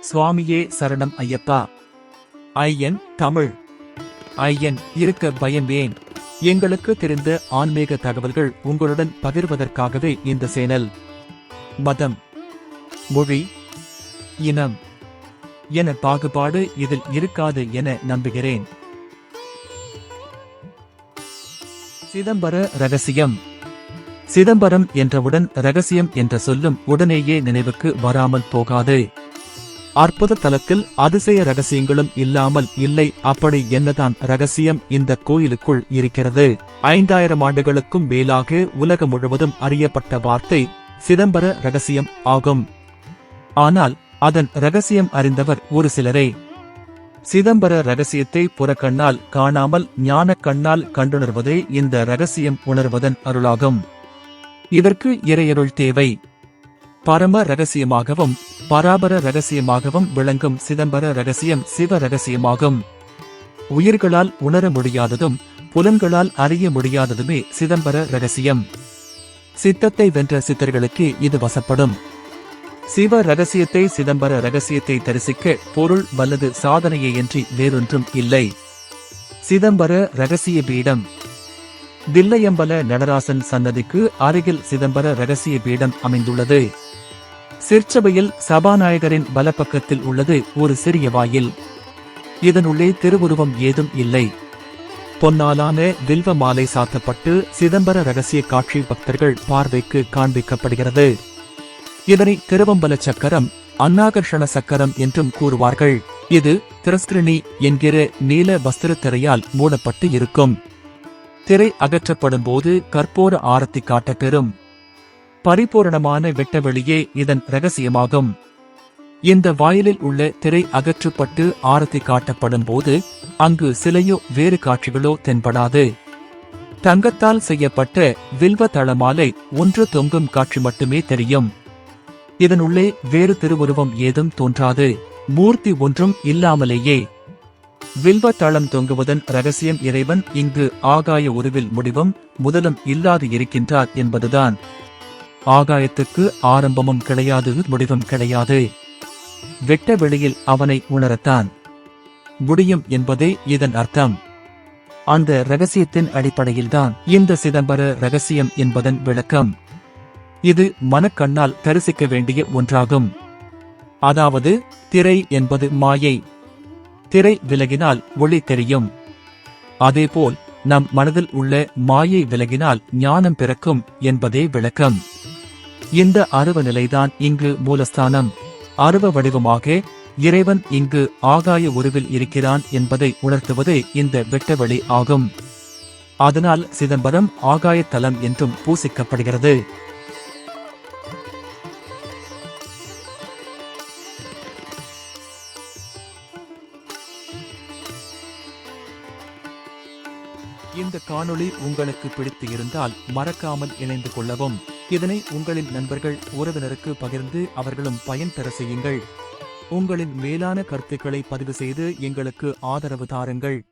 சுவாமியே சரணம் ஐயப்பா. ஐயன் தமிழ். ஐயன் இருக்க பயம் ஏன்? எங்களுக்கு தெரிந்த ஆன்மீக தகவல்கள் உங்களுடன் பகிர்வதற்காகவே இந்த சேனல். மதம். மொழி. இனம். என பாகுபாடு இதில் இருக்காது என நம்புகிறேன். சிதம்பர ரகசியம். சிதம்பரம் என்றவுடன் ரகசியம் என்ற சொல்லும் உடனேயே நினைவுக்கு வராமல் போகாது. அற்புத தலத்தில் அதிசய ரகசியங்களும் இல்லாமல் இல்லை. அப்படி என்னதான் ரகசியம் இந்த கோயிலுக்குள் இருக்கிறது? ஐந்தாயிரம் ஆண்டுகளுக்கும் மேலாக உலகம் முழுவதும் அறியப்பட்ட வார்த்தை சிதம்பர ரகசியம் ஆகும். ஆனால் அதன் ரகசியம் அறிந்தவர் ஒரு சிலரே. சிதம்பர ரகசியத்தை புறக்கண்ணால் காணாமல் ஞானக் கண்ணால் கண்டுணர்வதே இந்த ரகசியம் உணர்வதன் அருளாகும். இதற்கு இறையருள் தேவை. பரம ரகசியமாகவும் பராபர ரகசியமாகவும் விளங்கும் சிதம்பர ரகசியம் சிவ ரகசியமாகும். உயிர்களால் உணர முடியாததும் புலன்களால் அறிய முடியாததுமே சிதம்பர ரகசியம். சித்தத்தை வென்ற சித்தர்களுக்கு இது வசப்படும். சிவ ரகசியத்தை சிதம்பர ரகசியத்தை தரிசிக்க பொருள் வல்லது சாதனையேயன்றி வேறொன்றும் இல்லை. சிதம்பர ரகசிய பீடம். தில்லையம்பல நடராசன் சன்னதிக்கு அருகில் சிதம்பர ரகசிய பீடம் அமைந்துள்ளது. சிற்சபையில் சபாநாயகரின் வலப்பக்கத்தில் உள்ளது ஒரு சிறிய வாயில். இதனுள்ளே திருவுருவம் ஏதும் இல்லை. பொன்னாலான வில்வ மாலை சாத்தப்பட்டு சிதம்பர ரகசிய காட்சி பக்தர்கள் பார்வைக்கு காண்பிக்கப்படுகிறது. இதனை திருவம்பல சக்கரம் அன்னாகர்ஷண சக்கரம் என்றும் கூறுவார்கள். இது திரஸ்கிருணி என்கிற நீல வஸ்திர திரையால் மூடப்பட்டு இருக்கும். திரை அகற்றப்படும் போது கற்பூர ஆரத்தி காட்டப்பெறும். பரிபூரணமான வெட்டவெளியே இதன் ரகசியமாகும். இந்த வாயிலில் உள்ள திரை அகற்றப்பட்டு ஆரத்தி காட்டப்படும் போது அங்கு சிலையோ வேறு காட்சிகளோ தென்படாது. தங்கத்தால் செய்யப்பட்ட வில்வ தளமாலை ஒன்று தொங்கும் காட்சி மட்டுமே தெரியும். இதனுள்ளே வேறு திருவுருவம் ஏதும் தோன்றாது. மூர்த்தி ஒன்றும் இல்லாமலேயே. வில்வ தளம் தொங்குவதன் ரகசியம் இறைவன் இங்கு ஆகாய உருவில் முடிவும் முதலும் இல்லாது இருக்கின்றார் என்பதுதான். ஆகாயத்துக்கு ஆரம்பமும் கிடையாது முடிவும் கிடையாது. வெட்ட வெளியில் அவனை உணரத்தான். முடியும் என்பதே இதன் அர்த்தம். அந்த ரகசியத்தின் அடிப்படையில்தான் இந்த சிதம்பர ரகசியம் என்பதன் விளக்கம். இது மனக்கண்ணால் தரிசிக்க வேண்டிய ஒன்றாகும். அதாவது திரை என்பது மாயை. திரை விலகினால் ஒளி தெரியும். அதேபோல் நம் மனதில் உள்ள மாயை விலகினால் ஞானம் பிறக்கும் என்பதே விளக்கம். இந்த அருவ நிலைதான் இங்கு மூலஸ்தானம். அருவ வடிவமாக இறைவன் இங்கு ஆகாய உருவில் இருக்கிறான் என்பதை உணர்த்துவது இந்த வெட்டவெளி ஆகும். அதனால் சிதம்பரம் ஆகாய தலம் என்றும் பூசிக்கப்படுகிறது. இந்த காணொளி உங்களுக்கு பிடித்து இருந்தால் மறக்காமல் இணைந்து கொள்ளவும். இதனை உங்களின் நண்பர்கள் உறவினருக்கு பகிர்ந்து அவர்களும் பயன் தர செய்யுங்கள். உங்களின் மேலான கருத்துக்களை பதிவு செய்து எங்களுக்கு ஆதரவு தாருங்கள்.